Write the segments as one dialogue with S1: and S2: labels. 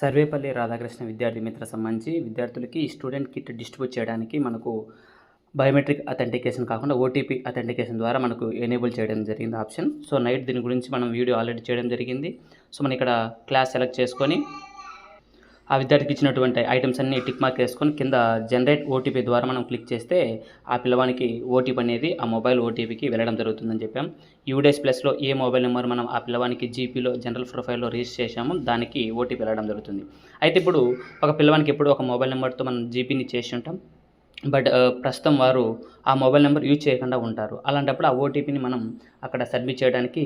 S1: సర్వేపల్లి రాధాకృష్ణ విద్యార్థి మిత్ర సంబంధించి విద్యార్థులకి స్టూడెంట్ కిట్ డిస్ట్రిబ్యూట్ చేయడానికి మనకు బయోమెట్రిక్ అథెంటికేషన్ కాకుండా ఓటీపీ అథెంటికేషన్ ద్వారా మనకు ఎనేబుల్ చేయడం జరిగింది ఆప్షన్. సో నైట్ దీని గురించి మనం వీడియో ఆల్రెడీ చేయడం జరిగింది. సో మనం ఇక్కడ క్లాస్ సెలెక్ట్ చేసుకొని ఆ విద్యార్థికి ఇచ్చినటువంటి ఐటమ్స్ అన్ని టిక్ మార్క్ వేసుకొని కింద జనరేట్ ఓటీపీ ద్వారా మనం క్లిక్ చేస్తే ఆ పిల్లవానికి ఓటీపీ అనేది ఆ మొబైల్ ఓటీపీకి వెళ్ళడం జరుగుతుందని చెప్పాం. యూడేస్ ప్లస్లో ఏ మొబైల్ నెంబర్ మనం ఆ పిల్లవానికి జీపీలో జనరల్ ప్రొఫైల్లో రిజిస్టర్ చేసామో దానికి ఓటీపీ వెళ్ళడం జరుగుతుంది. అయితే ఇప్పుడు ఒక పిల్లవానికి ఎప్పుడు ఒక మొబైల్ నెంబర్తో మనం జీపీని చేసి ఉంటాం. బట్ uh, ప్రస్తుతం వారు ఆ మొబైల్ నెంబర్ యూజ్ చేయకుండా ఉంటారు. అలాంటప్పుడు ఆ ఓటీపీని మనం అక్కడ సబ్మిట్ చేయడానికి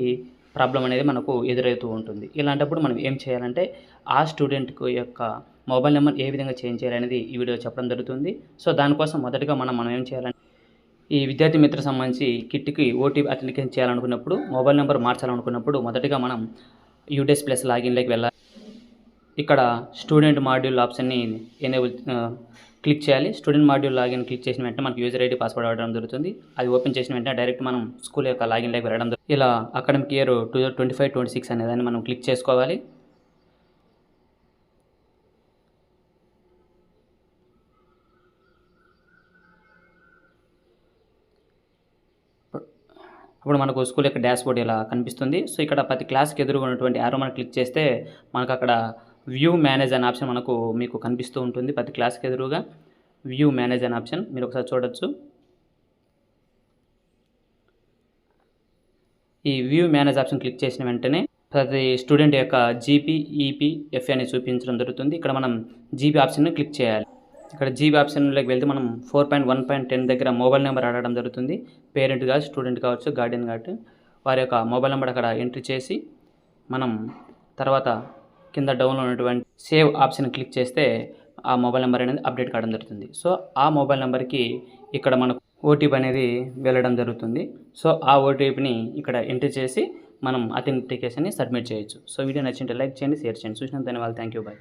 S1: ప్రాబ్లం అనేది మనకు ఎదురవుతూ ఉంటుంది. ఇలాంటప్పుడు మనం ఏం చేయాలంటే ఆ స్టూడెంట్ యొక్క మొబైల్ నెంబర్ ఏ విధంగా చేంజ్ చేయాలనేది ఈ వీడియో చెప్పడం జరుగుతుంది. సో దానికోసం మొదటగా మనం మనం ఏం చేయాలంటే ఈ విద్యార్థి మిత్ర సంబంధించి కిట్కి ఓటీపీ అథెంటికేషన్ చేయాలనుకున్నప్పుడు మొబైల్ నెంబర్ మార్చాలనుకున్నప్పుడు మొదటిగా మనం యూడెస్ ప్లస్ లాగిన్లోకి వెళ్ళాలి. ఇక్కడ స్టూడెంట్ మాడ్యూల్ ఆప్షన్ని ఎనేబుల్ క్లిక్ చేయాలి. స్టూడెంట్ మాడ్యూల్ లాగిన్ క్లిక్ చేసిన వెంటనే మనకి యూజర్ ఐడి పాస్వర్డ్ అవ్వడం జరుగుతుంది. అది ఓపెన్ చేసిన వెంటనే డైరెక్ట్ మనం స్కూల్ యొక్క లాగిన్లోకి వెళ్ళడం జరుగుతుంది. ఇలా academic year two thousand twenty five twenty six అనేదాన్ని మనం క్లిక్ చేసుకోవాలి. ఇప్పుడు మనకు స్కూల్ యొక్క డాష్ బోర్డ్ ఇలా కనిపిస్తుంది. సో ఇక్కడ ప్రతి క్లాస్కి ఎదురుగా ఉన్నటువంటి యారో మనం క్లిక్ చేస్తే మనకు అక్కడ వ్యూ మేనేజ్ అనే ఆప్షన్ మనకు మీకు కనిపిస్తూ ఉంటుంది ప్రతి క్లాస్కి ఎదురుగా. వ్యూ మేనేజ్ అనే ఆప్షన్ మీరు ఒకసారి చూడొచ్చు. ఈ వ్యూ మేనేజ్ ఆప్షన్ క్లిక్ చేసిన వెంటనే ప్రతి స్టూడెంట్ యొక్క జీపీ ఈపీ ఎఫ్ అని చూపించడం జరుగుతుంది. ఇక్కడ మనం జీపీ ఆప్షన్ని క్లిక్ చేయాలి. ఇక్కడ జీబీ ఆప్షన్లోకి వెళ్తే మనం four point one point ten దగ్గర మొబైల్ నెంబర్ అడగడం జరుగుతుంది. పేరెంట్ కావచ్చు స్టూడెంట్ కావచ్చు గార్డియన్ కావచ్చు. వారి యొక్క మొబైల్ నెంబర్ అక్కడ ఎంట్రీ చేసి మనం తర్వాత కింద డౌన్లో ఉన్నటువంటి సేవ్ ఆప్షన్ క్లిక్ చేస్తే ఆ మొబైల్ నెంబర్ అనేది అప్డేట్ కావడం జరుగుతుంది. సో ఆ మొబైల్ నెంబర్కి ఇక్కడ మనకు ఓటీపీ అనేది వెళ్ళడం జరుగుతుంది. సో ఆ ఓటీపీని ఇక్కడ ఎంట్రీ చేసి మనం అథెంటికేషన్ని సబ్మిట్ చేయొచ్చు. సో వీడియో నచ్చింటే లైక్ చేయండి షేర్ చేయండి. చూసినందుకు ధన్యవాదాలు. Thank you. బాయ్.